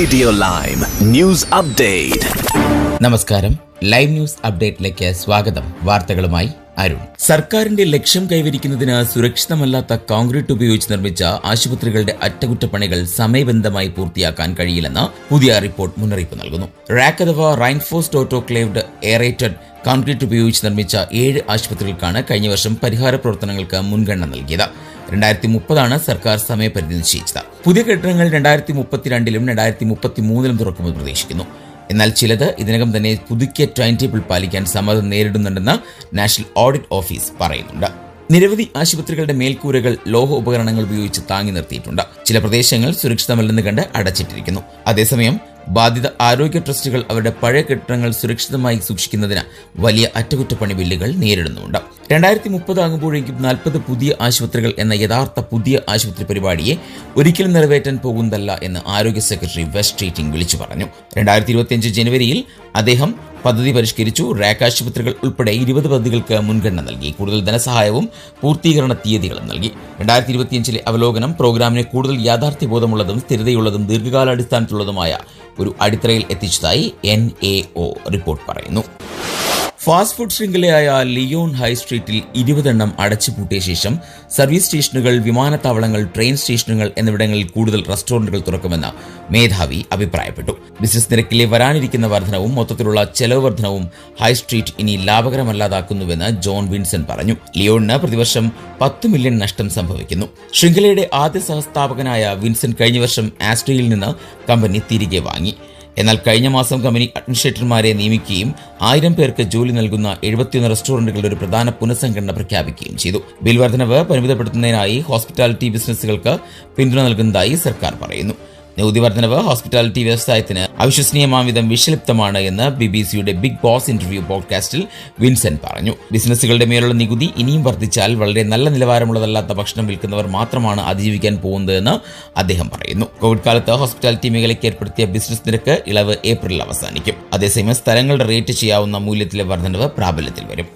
Radio live news update നമസ്കാരം. Live news അപ്ഡേറ്റിലേക്ക് സ്വാഗതം. വാർത്തകളുമായി അരുൺ. സർക്കാരിന്റെ ലക്ഷ്യം കൈവരിക്കുന്നതിന് സുരക്ഷിതമല്ലാത്ത കോൺക്രീറ്റ് ഉപയോഗിച്ച് നിർമ്മിച്ച ആശുപത്രികളുടെ അറ്റകുറ്റപ്പണികൾ സമയബന്ധമായി പൂർത്തിയാക്കാൻ കഴിയില്ലെന്ന് പുതിയ റിപ്പോർട്ട് മുന്നറിയിപ്പ് നൽകുന്നു. റാക്ക് അഥവാ റൈൻഫോസ്റ്റ് ഓട്ടോക്ലേവ്ഡ് എയറേറ്റഡ് കോൺക്രീറ്റ് ഉപയോഗിച്ച് നിർമ്മിച്ച ഏഴ് ആശുപത്രികൾക്കാണ് കഴിഞ്ഞ വർഷം പരിഹാര പ്രവർത്തനങ്ങൾക്ക് മുൻഗണന നൽകിയത്. രണ്ടായിരത്തി മുപ്പതാണ് സർക്കാർ സമയപരിധി നിശ്ചയിച്ചത്. പുതിയ കെട്ടിടങ്ങൾ രണ്ടായിരത്തി മുപ്പത്തിരണ്ടിലും രണ്ടായിരത്തി മുപ്പത്തി മൂന്നിലും തുറക്കുമെന്ന് പ്രതീക്ഷിക്കുന്നു. എന്നാൽ ചിലത് ഇതിനകം തന്നെ പുതുക്കിയ ടൈം ടേബിൾ പാലിക്കാൻ സമ്മതം നേരിടുന്നുണ്ടെന്ന് നാഷണൽ ഓഡിറ്റ് ഓഫീസ് പറയുന്നുണ്ട്. നിരവധി ആശുപത്രികളുടെ മേൽക്കൂരകൾ ലോഹ ഉപകരണങ്ങൾ ഉപയോഗിച്ച് താങ്ങി നിർത്തിയിട്ടുണ്ട്. ചില പ്രദേശങ്ങൾ സുരക്ഷിതമല്ലെന്ന് കണ്ട് അടച്ചിട്ടിരിക്കുന്നു. അതേസമയം ബാധിത ആരോഗ്യ ട്രസ്റ്റുകൾ അവരുടെ പഴയ കെട്ടിടങ്ങൾ സുരക്ഷിതമായി സൂക്ഷിക്കുന്നതിന് വലിയ അറ്റകുറ്റപ്പണി ബില്ലുകൾ നേരിടുന്നുണ്ട് രണ്ടായിരത്തി മുപ്പതാകുമ്പോഴേക്കും നാൽപ്പത് പുതിയ ആശുപത്രികൾ എന്ന യഥാർത്ഥ പുതിയ ആശുപത്രി പരിപാടിയെ ഒരിക്കലും നിറവേറ്റാൻ പോകുന്നതല്ല എന്ന് ആരോഗ്യ സെക്രട്ടറി വെസ്റ്റ് ട്രീറ്റിംഗ് വിളിച്ചു പറഞ്ഞു. രണ്ടായിരത്തി ഇരുപത്തിയഞ്ച് ജനുവരിയിൽ അദ്ദേഹം പദ്ധതി പരിഷ്കരിച്ചു. റാക്ക് ആശുപത്രികൾ ഉൾപ്പെടെ ഇരുപത് പദ്ധതികൾക്ക് മുൻഗണന നൽകി. കൂടുതൽ ധനസഹായവും പൂർത്തീകരണ തീയതികളും നൽകി. രണ്ടായിരത്തി ഇരുപത്തിയഞ്ചിലെ അവലോകനം പ്രോഗ്രാമിനെ കൂടുതൽ യാഥാർത്ഥ്യബോധമുള്ളതും സ്ഥിരതയുള്ളതും ദീർഘകാലാടിസ്ഥാനത്തിലുള്ളതുമായ ഒരു അടിത്തറയിൽ എത്തിച്ചതായി എൻ റിപ്പോർട്ട് പറയുന്നു. ഫാസ്റ്റ് ഫുഡ് ശൃംഖലയായ ലിയോൺ ഹൈ സ്ട്രീറ്റിൽ ഇരുപതെണ്ണം അടച്ചുപൂട്ടിയ ശേഷം സർവീസ് സ്റ്റേഷനുകൾ വിമാനത്താവളങ്ങൾ ട്രെയിൻ സ്റ്റേഷനുകൾ എന്നിവിടങ്ങളിൽ കൂടുതൽ റെസ്റ്റോറന്റുകൾ തുറക്കുമെന്ന് മേധാവി അഭിപ്രായപ്പെട്ടു. ബിസിനസ് നിരക്കിലെ വരാനിരിക്കുന്ന വർധനവും മൊത്തത്തിലുള്ള ചെലവ് വർധനവും ഹൈ സ്ട്രീറ്റ് ഇനി ലാഭകരമല്ലാതാക്കുന്നുവെന്ന് ജോൺ വിൻസൺ പറഞ്ഞു. ലിയോണിന് പ്രതിവർഷം പത്ത് മില്യൺ നഷ്ടം സംഭവിക്കുന്നു. ശൃംഖലയുടെ ആദ്യ സഹസ്ഥാപകനായ വിൻസൺ കഴിഞ്ഞ വർഷം ആസ്ട്രിയയിൽ നിന്ന് കമ്പനി തിരികെ വാങ്ങി. എന്നാൽ കഴിഞ്ഞ മാസം കമ്പനി അഡ്മിനിസ്ട്രേറ്റർമാരെ നിയമിക്കുകയും ആയിരം പേർക്ക് ജോലി നൽകുന്ന എഴുപത്തിയൊന്ന് റെസ്റ്റോറന്റുകളുടെ ഒരു പ്രധാന പുനഃസംഘടന പ്രഖ്യാപിക്കുകയും ചെയ്തു. ബിൽ വർധനവ് പരിമിതപ്പെടുത്തുന്നതിനായി ഹോസ്പിറ്റാലിറ്റി ബിസിനസ്സുകൾക്ക് പിന്തുണ നൽകുന്നതായി സർക്കാർ പറയുന്നു. നികുതി വർധനവ് ഹോസ്പിറ്റാലിറ്റി വ്യവസായത്തിന് അവിശ്വസനീയമാം വിധം വിഷലിപ്തമാണ് എന്ന് ബി ബി സിയുടെ ബിഗ് ബോസ് ഇന്റർവ്യൂ പോഡ്കാസ്റ്റിൽ വിൻസെന്റ് പറഞ്ഞു. ബിസിനസ്സുകളുടെ മേലുള്ള നികുതി ഇനിയും വർദ്ധിച്ചാൽ വളരെ നല്ല നിലവാരമുള്ളതല്ലാത്ത ഭക്ഷണം വിൽക്കുന്നവർ മാത്രമാണ് അതിജീവിക്കാൻ പോകുന്നതെന്ന് അദ്ദേഹം പറയുന്നു. കോവിഡ് കാലത്ത് ഹോസ്പിറ്റാലിറ്റി മേഖലയ്ക്ക് ഏർപ്പെടുത്തിയ ബിസിനസ് നിരക്ക് ഇളവ് ഏപ്രിലിൽ അവസാനിക്കും. അതേസമയം സ്ഥലങ്ങളുടെ റേറ്റ് ചെയ്യാവുന്ന മൂല്യത്തിലെ വർധനവ് പ്രാബല്യത്തിൽ വരും.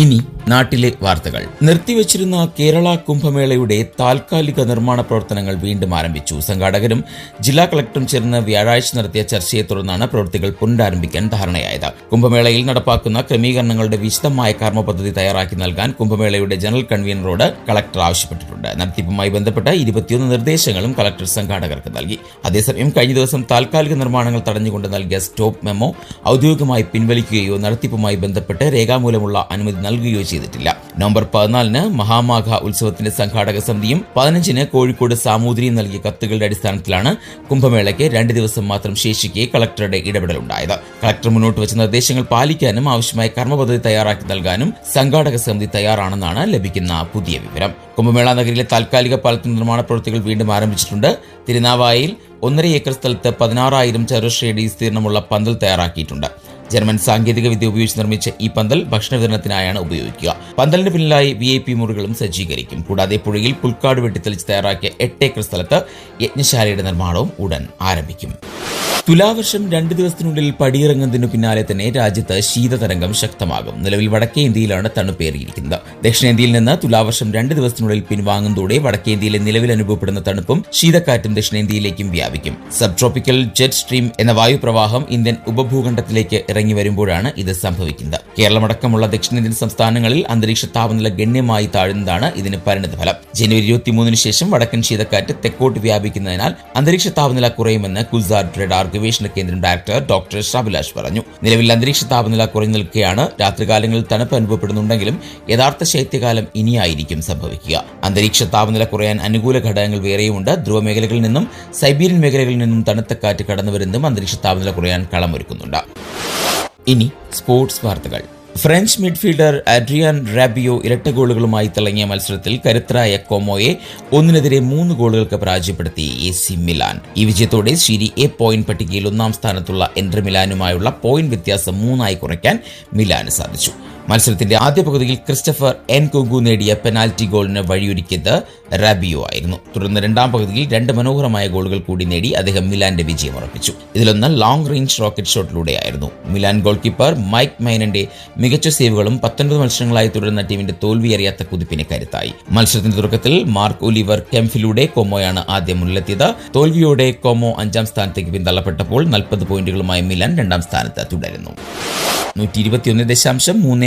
ഇനി നാട്ടിലെ വാർത്തകൾ. നിർത്തിവച്ചിരുന്ന കേരള കുംഭമേളയുടെ താൽക്കാലിക നിർമ്മാണ പ്രവർത്തനങ്ങൾ വീണ്ടും ആരംഭിച്ചു. സംഘാടകരും ജില്ലാ കളക്ടറും ചേർന്ന് വ്യാഴാഴ്ച നടത്തിയ ചർച്ചയെ തുടർന്നാണ് പ്രവൃത്തികൾ പുനരാരംഭിക്കാൻ ധാരണയായത്. കുംഭമേളയിൽ നടപ്പാക്കുന്ന ക്രമീകരണങ്ങളുടെ വിശദമായ കർമ്മ പദ്ധതി തയ്യാറാക്കി നൽകാൻ കുംഭമേളയുടെ ജനറൽ കൺവീനറോട് കളക്ടർ ആവശ്യപ്പെട്ടിട്ടുണ്ട്. നടത്തിപ്പുമായി ബന്ധപ്പെട്ട ഇരുപത്തിയൊന്ന് നിർദ്ദേശങ്ങളും കളക്ടർ സംഘാടകർക്ക് നൽകി. അതേസമയം കഴിഞ്ഞ ദിവസം താൽക്കാലിക നിർമ്മാണങ്ങൾ തടഞ്ഞുകൊണ്ട് നൽകിയ സ്റ്റോപ്പ് മെമ്മോ ഔദ്യോഗികമായി പിൻവലിക്കുകയോ നടത്തിപ്പുമായി ബന്ധപ്പെട്ട് രേഖാമൂലമുള്ള അനുമതി നൽകുകയോ ചെയ്തിട്ടില്ല. നവംബർ പതിനാലിന് മഹാമാഘ ഉത്സവത്തിന്റെ സംഘാടക സമിതിയും പതിനഞ്ചിന് കോഴിക്കോട് സാമൂതിരിയും നൽകിയ കത്തുകളുടെ അടിസ്ഥാനത്തിലാണ് കുംഭമേളയ്ക്ക് രണ്ട് ദിവസം മാത്രം ശേഷിക്കെ കളക്ടറുടെ ഇടപെടലുണ്ടായത്. കളക്ടർ മുന്നോട്ട് വെച്ച നിർദ്ദേശങ്ങൾ പാലിക്കാനും ആവശ്യമായ കർമ്മപദ്ധതി തയ്യാറാക്കി നൽകാനും സംഘാടക സമിതി തയ്യാറാണെന്നാണ് ലഭിക്കുന്ന പുതിയ വിവരം. കുംഭമേള നഗരിയിലെ താൽക്കാലിക പാലത്തിന്റെ നിർമ്മാണ പ്രവൃത്തികൾ വീണ്ടും ആരംഭിച്ചിട്ടുണ്ട്. തിരുനാവായിൽ ഒന്നര ഏക്കർ സ്ഥലത്ത് പതിനാറായിരം ചതുരശ്രയടി വിസ്തീർണമുള്ള പന്തൽ തയ്യാറാക്കിയിട്ടുണ്ട്. ജർമ്മൻ സാങ്കേതിക വിദ്യ ഉപയോഗിച്ച് നിർമ്മിച്ച ഈ പന്തൽ ഭക്ഷണ വിതരണത്തിനായാണ് ഉപയോഗിക്കുക. പന്തലിന് പിന്നിലായി വി ഐ പി മുറികളും സജ്ജീകരിക്കും. കൂടാതെ പുഴയിൽ പുൽക്കാട് വെട്ടിത്തെളിച്ച് തയ്യാറാക്കിയ എട്ട് ഏക്കർ സ്ഥലത്ത് യജ്ഞശാലയുടെ നിർമ്മാണവും ഉടൻ ആരംഭിക്കും. തുലാവർഷം രണ്ട് ദിവസത്തിനുള്ളിൽ പടിയിറങ്ങുന്നതിനു പിന്നാലെ തന്നെ രാജ്യത്ത് ശീതതരംഗം ശക്തമാകും. നിലവിൽ വടക്കേ ഇന്ത്യയിലാണ് തണുപ്പേറിയിരിക്കുന്നത്. ദക്ഷിണേന്ത്യയിൽ നിന്ന് തുലാവർഷം രണ്ട് ദിവസത്തിനുള്ളിൽ പിൻവാങ്ങുന്നതോടെ വടക്കേ ഇന്ത്യയിലെ നിലവിൽ അനുഭവപ്പെടുന്ന തണുപ്പും ശീതക്കാറ്റും ദക്ഷിണേന്ത്യയിലേക്കും വ്യാപിക്കും. സബ് ട്രോപ്പിക്കൽ ജെറ്റ് സ്ട്രീം എന്ന വായുപ്രവാഹം ഇന്ത്യൻ ഉപഭൂഖണ്ഡത്തിലേക്ക് ഇറങ്ങി വരുമ്പോഴാണ് ഇത് സംഭവിക്കുന്നത്. കേരളമടക്കമുള്ള ദക്ഷിണേന്ത്യൻ സംസ്ഥാനങ്ങളിൽ അന്തരീക്ഷ താപനില ഗണ്യമായി താഴുന്നതാണ് ഇതിന് പരിണിതഫലം ജനുവരി ഇരുപത്തിമൂന്നിന് ശേഷം വടക്കൻ ശീതക്കാറ്റ് തെക്കോട്ട് വ്യാപിക്കുന്നതിനാൽ അന്തരീക്ഷ താപനില കുറയുമെന്ന് കുസാർ റഡാർ ഗവേഷണ കേന്ദ്രം ഡയറക്ടർ ഡോക്ടർ ഷാബിലാഷ് പറഞ്ഞു. നിലവിൽ അന്തരീക്ഷ താപനില കുറഞ്ഞു നിൽക്കുകയാണ്. രാത്രികാലങ്ങളിൽ തണുപ്പ് അനുഭവപ്പെടുന്നുണ്ടെങ്കിലും യഥാർത്ഥ ശൈത്യകാലം ഇനിയായിരിക്കും സംഭവിക്കുക. അന്തരീക്ഷ താപനില കുറയാൻ അനുകൂല ഘടകങ്ങൾ വേറെയുമുണ്ട്. ധ്രുവമേഖലകളിൽ നിന്നും സൈബീരിയൻ മേഖലകളിൽ നിന്നും തണുത്ത കാറ്റ് കടന്നുവരുന്നതും അന്തരീക്ഷ താപനില കുറയാൻ കളമൊരുക്കുന്നുണ്ട്. ഇനി സ്പോർട്സ് വാർത്തകൾ. ഫ്രഞ്ച് മിഡ്ഫീൽഡർ അഡ്രിയാൻ റാബിയോ ഇരട്ട ഗോളുകളുമായി തിളങ്ങിയ മത്സരത്തിൽ കരുത്തരായ കോമോയെ ഒന്നിനെതിരെ മൂന്ന് ഗോളുകൾക്ക് പരാജയപ്പെടുത്തി എ സി മിലാൻ. ഈ വിജയത്തോടെ ശരി എ പോയിന്റ് പട്ടികയിൽ ഒന്നാം സ്ഥാനത്തുള്ള എൻട്രി മിലാനുമായുള്ള പോയിന്റ് വ്യത്യാസം മൂന്നായി കുറയ്ക്കാൻ മിലാന് സാധിച്ചു. മത്സരത്തിന്റെ ആദ്യ പകുതിയിൽ ക്രിസ്റ്റഫർ എൻ കുഗു നേടിയ പെനാൽറ്റി ഗോളിന് വഴിയൊരുക്കിയത് റാബിയോ ആയിരുന്നു. തുടർന്ന് രണ്ടാം പകുതിയിൽ രണ്ട് മനോഹരമായ ഗോളുകൾ കൂടി നേടി അദ്ദേഹം മിലാന്റെ വിജയം ഉറപ്പിച്ചു. ഇതിലൊന്ന് ലോങ് റേഞ്ച് റോക്കറ്റ് ഷോട്ടിലൂടെയായിരുന്നു മിലാൻ ഗോൾ കീപ്പർ മൈക്ക് മൈനന്റെ മികച്ച സേവുകളും പത്തൊൻപത് മത്സരങ്ങളായി തുടരുന്ന ടീമിന്റെ തോൽവി അറിയാത്ത കുതിപ്പിന് കരുത്തായി. മത്സരത്തിന്റെ തുടക്കത്തിൽ മാർക്ക് ഒലിവർ കെംഫിലൂടെ കോമോയാണ് ആദ്യം മുന്നിലെത്തിയത്. തോൽവിയോടെ കോമോ അഞ്ചാം സ്ഥാനത്തേക്ക് പിന്തള്ളപ്പെട്ടപ്പോൾ നാൽപ്പത് പോയിന്റുകളുമായി മിലാൻ രണ്ടാം സ്ഥാനത്ത് തുടരുന്നു. നൂറ്റി ഇരുപത്തിയൊന്ന് ദശാംശം മൂന്ന്